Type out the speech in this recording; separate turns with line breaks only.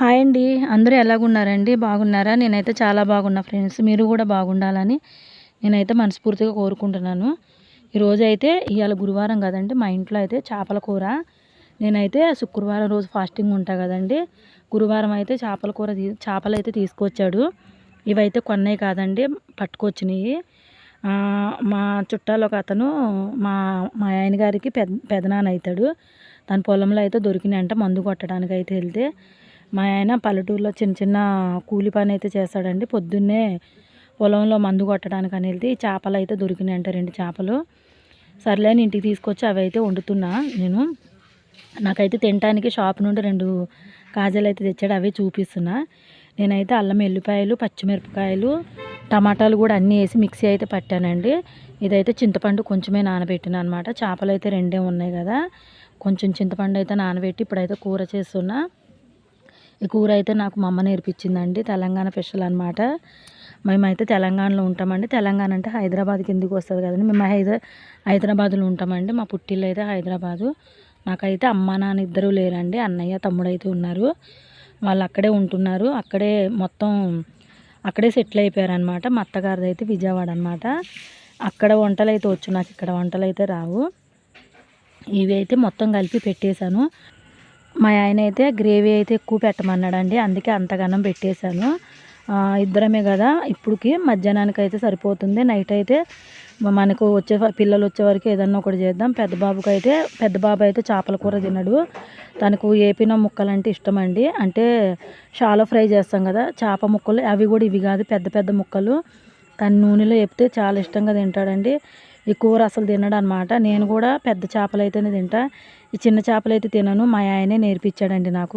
Hi అండి. అందరూ ఎలాగున్నారండి? బాగున్నారా? నేనైతే చాలా బాగున్నా ఫ్రెండ్స్. మీరు కూడా బాగుండాలని నేనైతే మనస్ఫూర్తిగా కోరుకుంటున్నాను. ఈరోజు అయితే ఇవాళ గురువారం కదండి. మా ఇంట్లో అయితే చేపల కూర. నేనైతే శుక్రవారం రోజు ఫాస్టింగ్ ఉంటా కదండి. గురువారం అయితే చేపల కూర చేపలు అయితే తీసుకొచ్చాడు. ఇవైతే కొన్నాయి కాదండి పట్టుకొచ్చినాయి. మా చుట్టాలు ఒక అతను మా మా ఆయన గారికి పెద్ద పెదనాన్న అవుతాడు తన పొలంలో అయితే దొరికినాయంట మందు కొట్టడానికి అయితే వెళ్తే. మా ఆయన పల్లెటూరులో చిన్న చిన్న కూలి పని అయితే చేస్తాడండి. పొద్దున్నే పొలంలో మందు కొట్టడానికి అని వెళ్తే ఈ చేపలు అయితే దొరికినాయంట రెండు చేపలు. సర్లే అని ఇంటికి తీసుకొచ్చి అవి అయితే వండుతున్నా నేను. నాకైతే తినడానికి షాప్ నుండి రెండు కాజాలు అయితే తెచ్చాడు అవి చూపిస్తున్నా. నేనైతే అల్లం ఎల్లిపాయలు పచ్చిమిరపకాయలు టమాటాలు కూడా అన్నీ వేసి మిక్సీ అయితే పట్టానండి. ఇదైతే చింతపండు కొంచెమే నానబెట్టిన అనమాట చేపలు అయితే రెండే ఉన్నాయి కదా. కొంచెం చింతపండు అయితే నానబెట్టి ఇప్పుడైతే కూర చేస్తున్నా. ఈ కూర అయితే నాకు మా అమ్మ నేర్పించిందండి. తెలంగాణ స్పెషల్ అనమాట మేమైతే తెలంగాణలో ఉంటామండి. తెలంగాణ అంటే హైదరాబాద్ కిందికి వస్తుంది కదండి. మేము హైదరా హైదరాబాద్లో ఉంటామండి. మా పుట్టిల్లు అయితే హైదరాబాదు. నాకైతే అమ్మ నాన్న ఇద్దరు లేరండి. అన్నయ్య తమ్ముడు అయితే ఉన్నారు. వాళ్ళు అక్కడే ఉంటున్నారు. అక్కడే మొత్తం అక్కడే సెటిల్ అయిపోయారనమాట మా అత్తగారిది అయితే విజయవాడ అనమాట అక్కడ వంటలు అయితే వచ్చు. నాకు ఇక్కడ వంటలు అయితే రావు. ఇవి అయితే మొత్తం కలిపి పెట్టేశాను. మా ఆయన అయితే గ్రేవీ అయితే ఎక్కువ పెట్టమన్నాడండి. అందుకే అంతగానం పెట్టేశాను. ఇద్దరమే కదా. ఇప్పటికి మధ్యాహ్నానికి అయితే సరిపోతుంది. నైట్ అయితే మనకు వచ్చే పిల్లలు వచ్చే వరకు ఏదన్నా ఒకటి చేద్దాం. పెద్ద బాబుకి అయితే పెద్ద బాబు అయితే చేపల కూర తినడు. తనకు ఏపిన ముక్కలు అంటే ఇష్టం అండి అంటే షాలో ఫ్రై చేస్తాం కదా. చేప ముక్కలు అవి కూడా ఇవి కాదు. పెద్ద పెద్ద ముక్కలు. తన నూనెలో వేపితే చాలా ఇష్టంగా తింటాడండి. ఈ కూర అసలు తినడు అనమాట నేను కూడా పెద్ద చేపలు అయితేనే తింటా. ఈ చిన్న చేపలు అయితే తినను. మా ఆయనే నేర్పించాడండి నాకు.